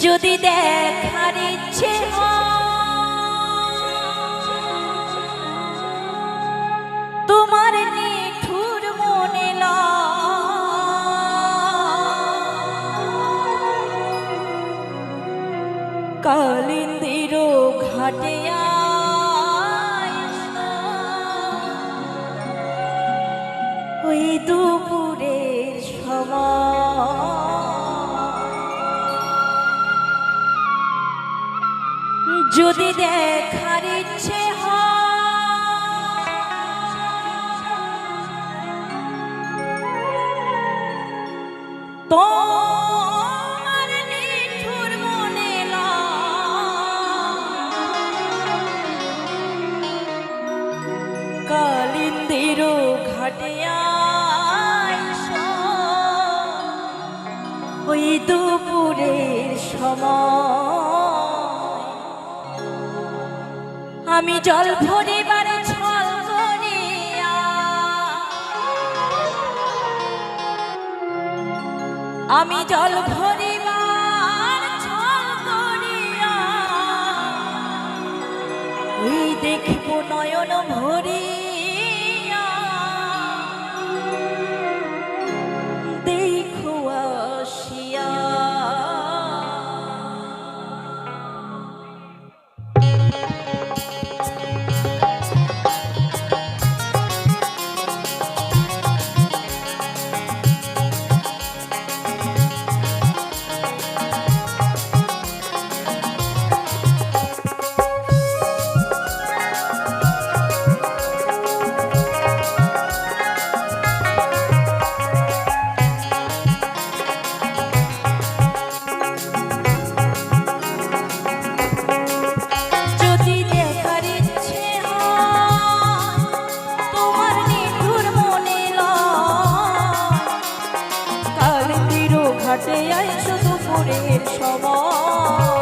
যদি দেখার ইচ্ছে তোমার নিঠুর মনে কালিন্দির ঘাটে ওই দুপুরের সময় যদি দেখার ইচ্ছে তোমার নিঠুর ওই দুপুরের সময় আমি জল ভরিবার ছল আমি জল ভরিবার ছল করিয়া দেখব নয়ন ভরিয়া ঘাটে আইসো দুপুরের সময়।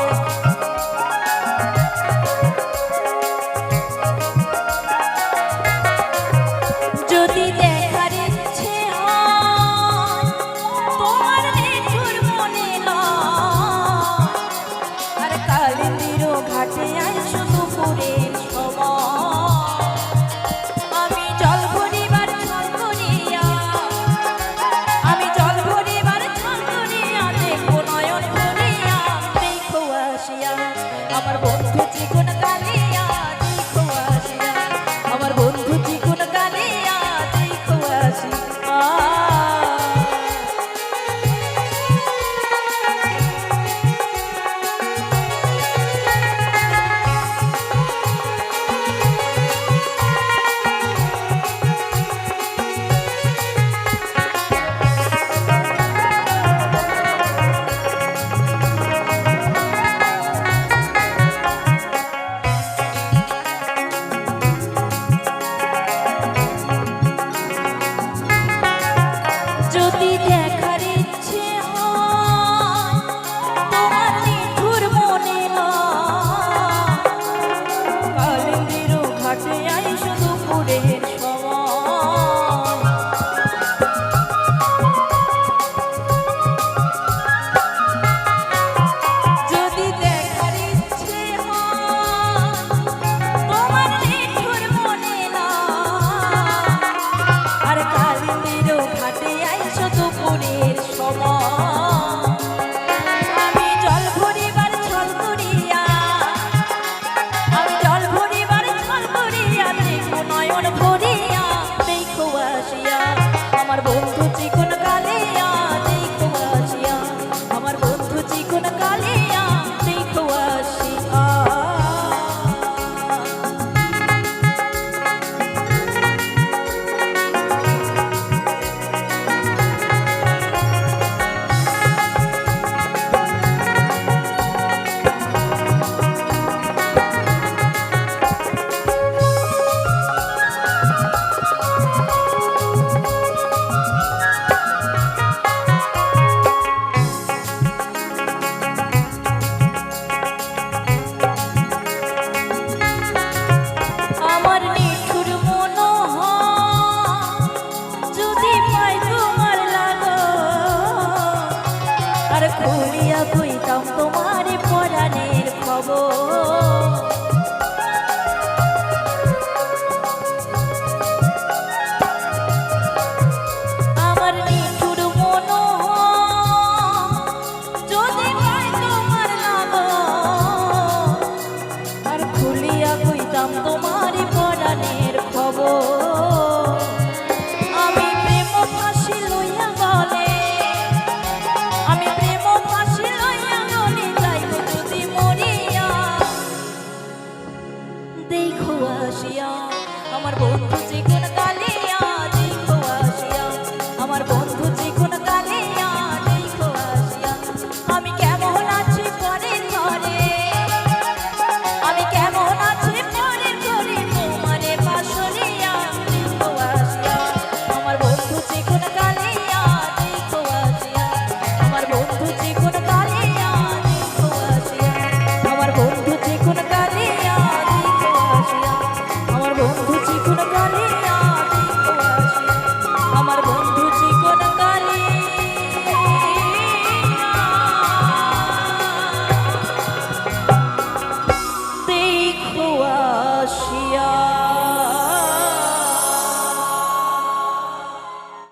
Oh. Sigur